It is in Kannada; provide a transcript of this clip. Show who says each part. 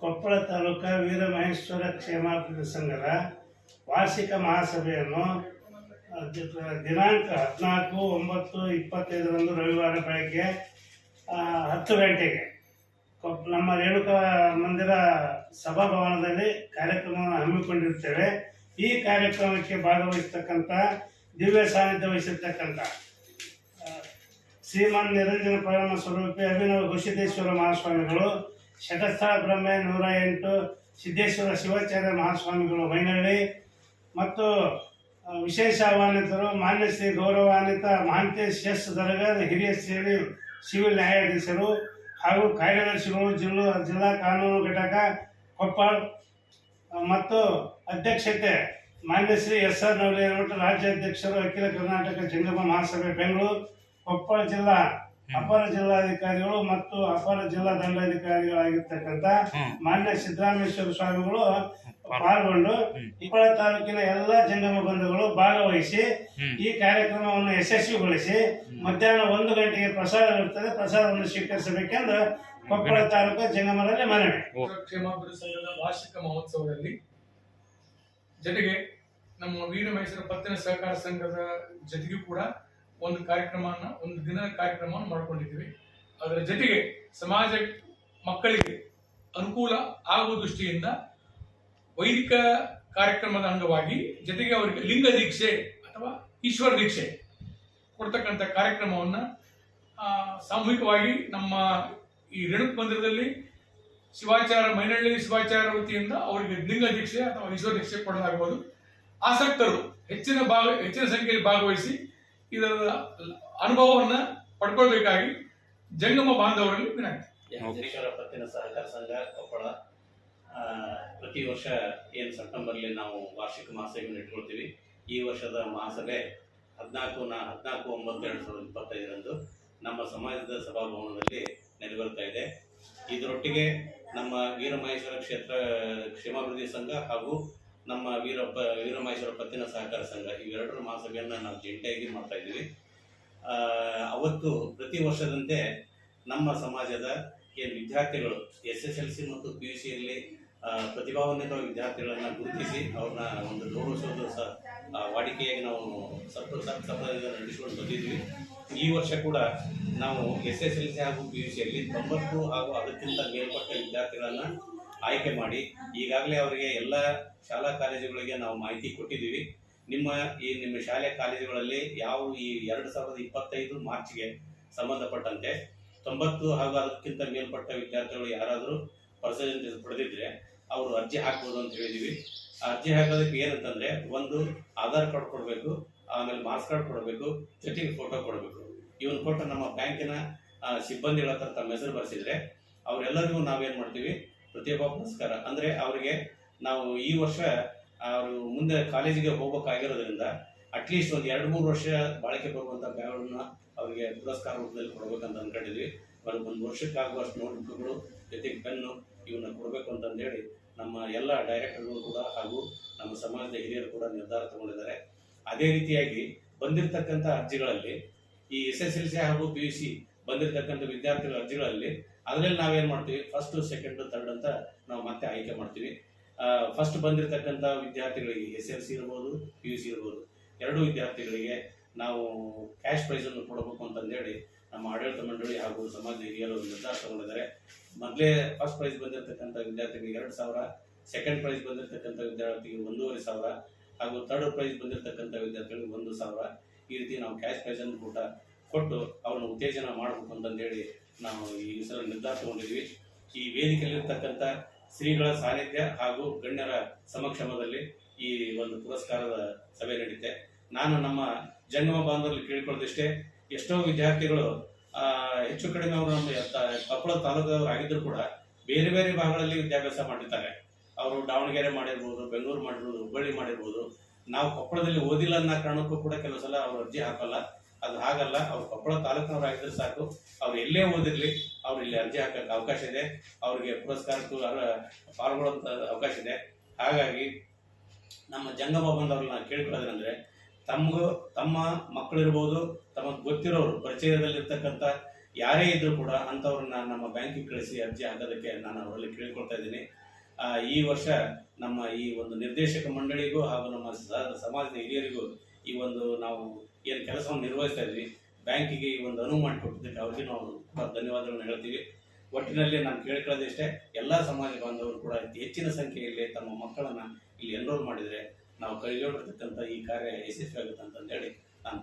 Speaker 1: ಕೊಪ್ಪಳ ತಾಲೂಕ ವೀರಮಹೇಶ್ವರ ಕ್ಷೇಮಾಭಿವೃದ್ಧಿ ಸಂಘದ ವಾರ್ಷಿಕ ಮಹಾಸಭೆಯನ್ನು ದಿನಾಂಕ ಹದಿನಾಲ್ಕು, ಒಂಬತ್ತು, ಇಪ್ಪತ್ತೈದರಂದು ರವಿವಾರ ಬೆಳಗ್ಗೆ ಹತ್ತು ಗಂಟೆಗೆ ಕೊಪ್- ನಮ್ಮ ರೇಣುಕಾ ಮಂದಿರ ಸಭಾಭವನದಲ್ಲಿ ಕಾರ್ಯಕ್ರಮವನ್ನು ಹಮ್ಮಿಕೊಂಡಿರ್ತೇವೆ. ಈ ಕಾರ್ಯಕ್ರಮಕ್ಕೆ ಭಾಗವಹಿಸ್ತಕ್ಕಂಥ, ದಿವ್ಯ ಸಾನ್ನಿಧ್ಯ ವಹಿಸಿರ್ತಕ್ಕಂಥ ಶ್ರೀಮಾನ್ ನಿರಂಜನ ಪರಮ ಸ್ವರೂಪಿ ಅಭಿನವ ಘೋಷಿತೇಶ್ವರ ಮಹಾಸ್ವಾಮಿಗಳು ಶತಸ್ಥಳ ಬ್ರಹ್ಮೆ ನೂರ ಎಂಟು ಸಿದ್ದೇಶ್ವರ ಶಿವಾಚಾರ್ಯ ಮಹಾಸ್ವಾಮಿಗಳು ಮೈನಳ್ಳಿ ಮತ್ತು ವಿಶೇಷ ಆಹ್ವಾನಿತರು ಮಾನ್ಯ ಶ್ರೀ ಗೌರವಾನ್ವಿತ ಮಹಾಂತೇಶ್ ಎಸ್ ದರ್ಗಾದ ಹಿರಿಯ ಶ್ರೇಣಿ ಸಿವಿಲ್ ನ್ಯಾಯಾಧೀಶರು ಹಾಗೂ ಕಾರ್ಯದರ್ಶಿಗಳು ಜಿಲ್ಲಾ ಜಿಲ್ಲಾ ಕಾನೂನು ಘಟಕ ಕೊಪ್ಪಳ ಮತ್ತು ಅಧ್ಯಕ್ಷತೆ ಮಾನ್ಯ ಶ್ರೀ ಎಸ್ ಆರ್ ನವಲಿ ರಾಜ್ಯ ಅಧ್ಯಕ್ಷರು ಅಖಿಲ ಕರ್ನಾಟಕ ಜಂಗಮ ಮಹಾಸಭೆ ಬೆಂಗಳೂರು, ಕೊಪ್ಪಳ ಜಿಲ್ಲಾ ಅಪರ ಜಿಲ್ಲಾಧಿಕಾರಿಗಳು ಮತ್ತು ಅಪರ ಜಿಲ್ಲಾ ದಂಡಾಧಿಕಾರಿಗಳಾಗಿರ್ತಕ್ಕಂಥ ಮಾನ್ಯ ಸಿದ್ದರಾಮೇಶ್ವರ ಸ್ವಾಮಿಗಳು ಪಾಲ್ಗೊಂಡು ಕೊಪ್ಪಳ ತಾಲೂಕಿನ ಎಲ್ಲಾ ಜಂಗಮ ಬಂಧುಗಳು ಭಾಗವಹಿಸಿ ಈ ಕಾರ್ಯಕ್ರಮವನ್ನು ಯಶಸ್ವಿಗೊಳಿಸಿ ಮಧ್ಯಾಹ್ನ ಒಂದು ಗಂಟೆಗೆ ಪ್ರಸಾದ ಇರುತ್ತದೆ ಪ್ರಸಾದವನ್ನು ಸ್ವೀಕರಿಸಬೇಕೆಂದು ಕೊಪ್ಪಳ ತಾಲೂಕು ಜಂಗಮರಲ್ಲಿ ಮನವಿ.
Speaker 2: ಸಂಘದ ವಾರ್ಷಿಕ ಮಹೋತ್ಸವದಲ್ಲಿ ಜೊತೆಗೆ ನಮ್ಮ ವೀರ ಮೈಸೂರು ಪತ್ತಿನ ಸಹಕಾರ ಸಂಘದ ಜೊತೆಗೂ ಕೂಡ ಒಂದು ಕಾರ್ಯಕ್ರಮವನ್ನು, ಒಂದು ದಿನದ ಕಾರ್ಯಕ್ರಮವನ್ನು ಮಾಡಿಕೊಂಡಿದ್ದೀವಿ. ಅದರ ಜೊತೆಗೆ ಸಮಾಜ ಮಕ್ಕಳಿಗೆ ಅನುಕೂಲ ಆಗುವ ದೃಷ್ಟಿಯಿಂದ ವೈದಿಕ ಕಾರ್ಯಕ್ರಮದ ಅಂಗವಾಗಿ ಜೊತೆಗೆ ಅವರಿಗೆ ಲಿಂಗ ದೀಕ್ಷೆ ಅಥವಾ ಈಶ್ವರ ದೀಕ್ಷೆ ಕೊಡ್ತಕ್ಕಂಥ ಕಾರ್ಯಕ್ರಮವನ್ನು ಸಾಮೂಹಿಕವಾಗಿ ನಮ್ಮ ಈ ರೇಣುಕ ಮಂದಿರದಲ್ಲಿ ಶಿವಾಚಾರ ಮೈನಳ್ಳಿ ಶಿವಾಚಾರ ವತಿಯಿಂದ ಅವರಿಗೆ ಲಿಂಗ ದೀಕ್ಷೆ ಅಥವಾ ಈಶ್ವರ ದೀಕ್ಷೆ ಕೊಡಲಾಗಬಹುದು. ಆಸಕ್ತರು ಹೆಚ್ಚಿನ ಭಾಗ, ಹೆಚ್ಚಿನ ಸಂಖ್ಯೆಯಲ್ಲಿ ಭಾಗವಹಿಸಿ ಇದರ ಅನುಭವವನ್ನ ಪಡ್ಕೊಳ್ಬೇಕಾಗಿ ಜಂಗಮ ಬಾಂಧವರಲ್ಲಿ ವಿನಂತಿ.
Speaker 3: ಜಗದೀಶ್ವರ ಪತ್ತಿನ ಸಹಕಾರ ಸಂಘ ಕೊಪ್ಪಳ. ಪ್ರತಿ ವರ್ಷ ಏನು ಸೆಪ್ಟೆಂಬರ್ಲಿ ನಾವು ವಾರ್ಷಿಕ ಮಹಾಸಭೆಯನ್ನು ಇಟ್ಕೊಳ್ತೀವಿ. ಈ ವರ್ಷದ ಮಹಾಸಭೆ ಹದಿನಾಲ್ಕು ನಾ ಹದಿನಾಲ್ಕು ಒಂಬತ್ತು ಎರಡು ಸಾವಿರದ ಇಪ್ಪತ್ತೈದರಂದು ನಮ್ಮ ಸಮಾಜದ ಸಭಾಭವನದಲ್ಲಿ ನೆರವೇರ್ತಾ ಇದೆ. ಇದರೊಟ್ಟಿಗೆ ನಮ್ಮ ವೀರಮಹೇಶ್ವರ ಕ್ಷೇತ್ರ ಕ್ಷೇಮಾಭಿವೃದ್ಧಿ ಸಂಘ ಹಾಗೂ ನಮ್ಮ ವೀರಪ್ಪ, ವೀರಮಹೇಶ್ವರ ಪತ್ತಿನ ಸಹಕಾರ ಸಂಘ ಇವೆರಡರ ಮಹಾಸಭೆಯನ್ನು ನಾವು ಜಂಟಿಯಾಗಿ ಮಾಡ್ತಾ ಇದ್ದೀವಿ. ಅವತ್ತು ಪ್ರತಿ ವರ್ಷದಂತೆ ನಮ್ಮ ಸಮಾಜದ ಏನು ವಿದ್ಯಾರ್ಥಿಗಳು ಎಸ್ ಎಸ್ ಎಲ್ ಸಿ ಮತ್ತು ಪಿ ಯು ಸಿಯಲ್ಲಿ ಪ್ರತಿಭಾನ್ವಿತ ವಿದ್ಯಾರ್ಥಿಗಳನ್ನು ಗುರುತಿಸಿ ಅವ್ರನ್ನ ಒಂದು ಗೌರವಿಸೋದು ಸಹ ವಾಡಿಕೆಯಾಗಿ ನಾವು ಸಪ್ ಸಪ್ತಾಹದಿಂದ ನಡೆಸಿಕೊಂಡು ಬಂದಿದ್ವಿ ಈ ವರ್ಷ ಕೂಡ ನಾವು ಎಸ್ ಎಸ್ ಎಲ್ ಸಿ ಹಾಗೂ ಪಿ ಯು ಸಿಯಲ್ಲಿ ತೊಂಬತ್ತು ಹಾಗೂ ಅದಕ್ಕಿಂತ ಮೇಲ್ಪಟ್ಟ ವಿದ್ಯಾರ್ಥಿಗಳನ್ನ ಆಯ್ಕೆ ಮಾಡಿ ಈಗಾಗಲೇ ಅವರಿಗೆ ಎಲ್ಲ ಶಾಲಾ ಕಾಲೇಜುಗಳಿಗೆ ನಾವು ಮಾಹಿತಿ ಕೊಟ್ಟಿದ್ದೀವಿ. ನಿಮ್ಮ ಈ ನಿಮ್ಮ ಶಾಲೆ ಕಾಲೇಜುಗಳಲ್ಲಿ ಯಾವ ಈ ಎರಡು ಸಾವಿರದ ಇಪ್ಪತ್ತೈದು ಮಾರ್ಚ್ಗೆ ಸಂಬಂಧಪಟ್ಟಂತೆ ತೊಂಬತ್ತು ಹಾಗೂ ಅದಕ್ಕಿಂತ ಮೇಲ್ಪಟ್ಟ ವಿದ್ಯಾರ್ಥಿಗಳು ಯಾರಾದರೂ ಪರ್ಸೆಂಟೇಜ್ ಪಡೆದಿದ್ರೆ ಅವರು ಅರ್ಜಿ ಹಾಕ್ಬೋದು ಅಂತ ಹೇಳಿದೀವಿ ಅರ್ಜಿ ಹಾಕೋದಕ್ಕೆ ಏನಂತಂದ್ರೆ ಒಂದು ಆಧಾರ್ ಕಾರ್ಡ್ ಕೊಡಬೇಕು, ಆಮೇಲೆ ಮಾರ್ಕ್ಸ್ ಕಾರ್ಡ್ ಕೊಡಬೇಕು, ಜೊತೆಗೆ ಫೋಟೋ ಕೊಡಬೇಕು. ಇವನ್ ಕೊಟ್ಟು ನಮ್ಮ ಬ್ಯಾಂಕಿನ ಸಿಬ್ಬಂದಿಗಳ ಹತ್ರ ತಮ್ಮ ಹೆಸರು ಬರೆಸಿದ್ರೆ ಅವರೆಲ್ಲರಿಗೂ ನಾವೇನು ಮಾಡ್ತೀವಿ ಪ್ರತಿಭಾ ಪುರಸ್ಕಾರ ಅಂದರೆ ಅವರಿಗೆ ನಾವು ಈ ವರ್ಷ ಅವರು ಮುಂದೆ ಕಾಲೇಜಿಗೆ ಹೋಗ್ಬೇಕಾಗಿರೋದ್ರಿಂದ ಅಟ್ಲೀಸ್ಟ್ ಒಂದು ಎರಡು ಮೂರು ವರ್ಷ ಬಾಳಿಕೆ ಬರುವಂಥ ಬ್ಯಾಗ್ಗಳನ್ನ ಅವರಿಗೆ ಪುರಸ್ಕಾರ ರೂಪದಲ್ಲಿ ಕೊಡಬೇಕಂತ ಅಂದ್ಕೊಂಡಿದ್ವಿ ಒಂದು ಒಂದು ವರ್ಷಕ್ಕಾಗುವಷ್ಟು ನೋಟ್ಬುಕ್ಗಳು ಜೊತೆಗೆ ಪೆನ್ನು ಇವನ್ನ ಕೊಡಬೇಕು ಅಂತಂದೇಳಿ ನಮ್ಮ ಎಲ್ಲ ಡೈರೆಕ್ಟರ್ಗಳು ಕೂಡ ಹಾಗೂ ನಮ್ಮ ಸಮಾಜದ ಹಿರಿಯರು ಕೂಡ ನಿರ್ಧಾರ ತಗೊಂಡಿದ್ದಾರೆ. ಅದೇ ರೀತಿಯಾಗಿ ಬಂದಿರತಕ್ಕಂಥ ಅರ್ಜಿಗಳಲ್ಲಿ ಈ ಎಸ್ ಎಸ್ ಎಲ್ ಸಿ ಹಾಗೂ ಪಿ ಯು ಸಿ ಬಂದಿರತಕ್ಕಂಥ ವಿದ್ಯಾರ್ಥಿಗಳ ಅರ್ಜಿಗಳಲ್ಲಿ ಅದರಲ್ಲಿ ನಾವೇನು ಮಾಡ್ತೀವಿ? ಫಸ್ಟ್ ಸೆಕೆಂಡ್ ಥರ್ಡ್ ಅಂತ ನಾವು ಮತ್ತೆ ಆಯ್ಕೆ ಮಾಡ್ತೀವಿ. ಫಸ್ಟ್ ಬಂದಿರತಕ್ಕಂಥ ವಿದ್ಯಾರ್ಥಿಗಳಿಗೆ ಎಸ್ ಎಲ್ ಸಿ ಇರ್ಬೋದು, ಪಿ ಯು ಸಿ ಇರ್ಬೋದು, ಎರಡು ವಿದ್ಯಾರ್ಥಿಗಳಿಗೆ ನಾವು ಕ್ಯಾಶ್ ಪ್ರೈಸ್ ಅನ್ನು ಕೊಡಬೇಕು ಅಂತಂದೇಳಿ ನಮ್ಮ ಆಡಳಿತ ಮಂಡಳಿ ಹಾಗೂ ಸಮಾಜ ಹಿರಿಯರು ನಿರ್ಧಾರ ತಗೊಂಡಿದ್ದಾರೆ. ಮೊದಲೇ ಫಸ್ಟ್ ಪ್ರೈಸ್ ಬಂದಿರತಕ್ಕಂಥ ವಿದ್ಯಾರ್ಥಿಗಳಿಗೆ ಎರಡು ಸಾವಿರ ಸೆಕೆಂಡ್ ಪ್ರೈಸ್ ಬಂದಿರತಕ್ಕಂಥ ವಿದ್ಯಾರ್ಥಿಗೆ ಒಂದೂವರೆ ಸಾವಿರ ಹಾಗೂ ಥರ್ಡ್ ಪ್ರೈಸ್ ಬಂದಿರತಕ್ಕಂಥ ವಿದ್ಯಾರ್ಥಿಗಳಿಗೆ ಒಂದು ಸಾವಿರ ಈ ರೀತಿ ನಾವು ಕ್ಯಾಶ್ ಪ್ರೈಸನ್ನು ಕೂಡ ಕೊಟ್ಟು ಅವ್ರನ್ನ ಉತ್ತೇಜನ ಮಾಡಬೇಕು ಅಂತಂದೇಳಿ ನಾವು ಈ ಸಲ ನಿರ್ಧಾರ ತಗೊಂಡಿದ್ವಿ ಈ ವೇದಿಕೆಯಲ್ಲಿರ್ತಕ್ಕಂಥ ಶ್ರೀಗಳ ಸಾನ್ನಿಧ್ಯ ಹಾಗೂ ಗಣ್ಯರ ಸಮಕ್ಷಮದಲ್ಲಿ ಈ ಒಂದು ಪುರಸ್ಕಾರದ ಸಭೆ ನಡೀತೆ. ನಾನು ನಮ್ಮ ಜಂಗಮ ಬಾಂಧವರಲ್ಲಿ ಕೇಳಿಕೊಳ್ಳೋದಿಷ್ಟೇ, ಎಷ್ಟೋ ವಿದ್ಯಾರ್ಥಿಗಳು ಹೆಚ್ಚು ಕಡಿಮೆ ಅವರು ನಮ್ಮ ಕೊಪ್ಪಳ ತಾಲೂಕದವರು ಆಗಿದ್ರು ಕೂಡ ಬೇರೆ ಬೇರೆ ಭಾಗಗಳಲ್ಲಿ ವಿದ್ಯಾಭ್ಯಾಸ ಮಾಡಿರ್ತಾರೆ. ಅವರು ದಾವಣಗೆರೆ ಮಾಡಿರ್ಬೋದು, ಬೆಂಗಳೂರು ಮಾಡಿರ್ಬೋದು, ಹುಬ್ಬಳ್ಳಿ ಮಾಡಿರ್ಬೋದು. ನಾವು ಕೊಪ್ಪಳದಲ್ಲಿ ಓದಿಲ್ಲ ಅನ್ನೋ ಕಾರಣಕ್ಕೂ ಕೂಡ ಕೆಲವು ಸಲ ಅವರು ಅರ್ಜಿ ಹಾಕಲ್ಲ. ಅದು ಹಾಗಲ್ಲ, ಅವ್ರು ಕೊಪ್ಪಳ ತಾಲೂಕಿನವರಾಗಿದ್ರೆ ಸಾಕು. ಅವ್ರು ಎಲ್ಲೇ ಓದಿರ್ಲಿ, ಅವ್ರು ಇಲ್ಲಿ ಅರ್ಜಿ ಹಾಕಕ್ಕೆ ಅವಕಾಶ ಇದೆ. ಅವ್ರಿಗೆ ಪುರಸ್ಕಾರಕ್ಕೂ ಪಾಲ್ಗೊಳ್ಳುವಂತ ಅವಕಾಶ ಇದೆ. ಹಾಗಾಗಿ ನಮ್ಮ ಜಂಗಮ ಬಂದವ್ರನ್ನ ಕೇಳ್ಕೊಳ್ಳೋದಂದ್ರೆ ತಮಗೂ, ತಮ್ಮ ಮಕ್ಕಳಿರ್ಬೋದು ತಮಗೆ ಗೊತ್ತಿರೋರು, ಪರಿಚಯದಲ್ಲಿರ್ತಕ್ಕಂಥ ಯಾರೇ ಇದ್ರೂ ಕೂಡ ಅಂಥವ್ರನ್ನ ನಮ್ಮ ಬ್ಯಾಂಕಿಗೆ ಕಳಿಸಿ ಅರ್ಜಿ ಹಾಕೋದಕ್ಕೆ ನಾನು ಅವರಲ್ಲಿ ಕೇಳ್ಕೊಳ್ತಾ ಇದ್ದೀನಿ. ಈ ವರ್ಷ ನಮ್ಮ ಈ ಒಂದು ನಿರ್ದೇಶಕ ಮಂಡಳಿಗೂ ಹಾಗೂ ನಮ್ಮ ಸಮಾಜದ ಹಿರಿಯರಿಗೂ ಈ ಒಂದು ನಾವು ಏನು ಕೆಲಸವನ್ನು ನಿರ್ವಹಿಸ್ತಾ ಇದ್ವಿ. ಬ್ಯಾಂಕಿಗೆ ಈ ಒಂದು ಅನುವು ಮಾಡಿಕೊಟ್ಟಿದ್ದಕ್ಕೆ ಅವ್ರಿಗೆ ನಾವು ಧನ್ಯವಾದಗಳನ್ನು ಹೇಳ್ತೀವಿ. ಒಟ್ಟಿನಲ್ಲಿ ನಾನು ಕೇಳ್ಕೊಳ್ಳೋದಿಷ್ಟೇ ಎಲ್ಲ ಸಮಾಜ ಬಾಂಧವರು ಕೂಡ ಹೆಚ್ಚಿನ ಸಂಖ್ಯೆಯಲ್ಲಿ ತಮ್ಮ ಮಕ್ಕಳನ್ನ ಇಲ್ಲಿ ಎನ್ರೋಲ್ ಮಾಡಿದರೆ ನಾವು ಕೈಗೊಂಡಿರ್ತಕ್ಕಂಥ ಈ ಕಾರ್ಯ ಯಶಸ್ವಿ ಆಗುತ್ತೆ ಅಂತಂದೇಳಿ ನಾನು